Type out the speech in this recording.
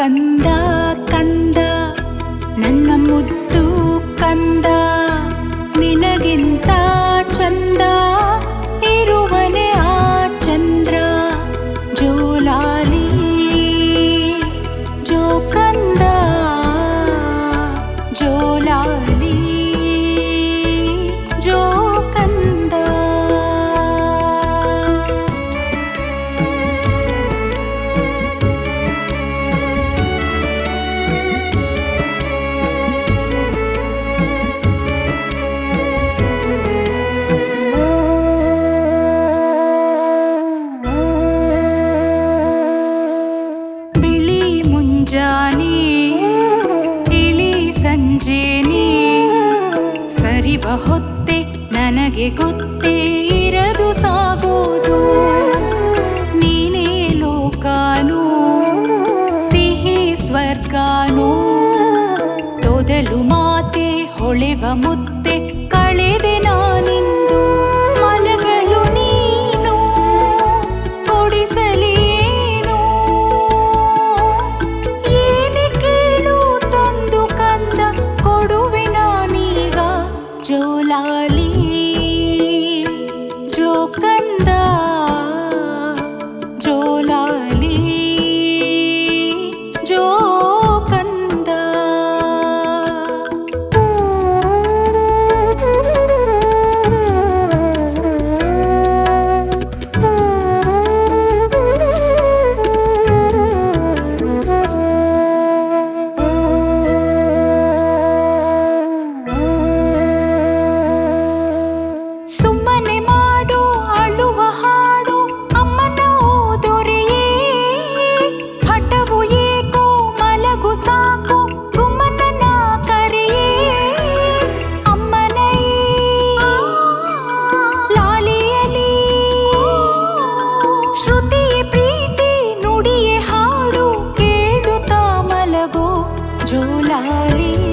கந்த ನನಗೆ ಗೊತ್ತೇ ಇರದು ಸಾಗೋದು. ನೀನೇ ಲೋಕಾನು ಸಿಹಿ ಸ್ವರ್ಗಾನು. ತೊದಲು ಮಾತೆ ಹೊಳೆವ ಮುತ್ತೆ ಕಳೆದೆ ನಾನಿಂದು believe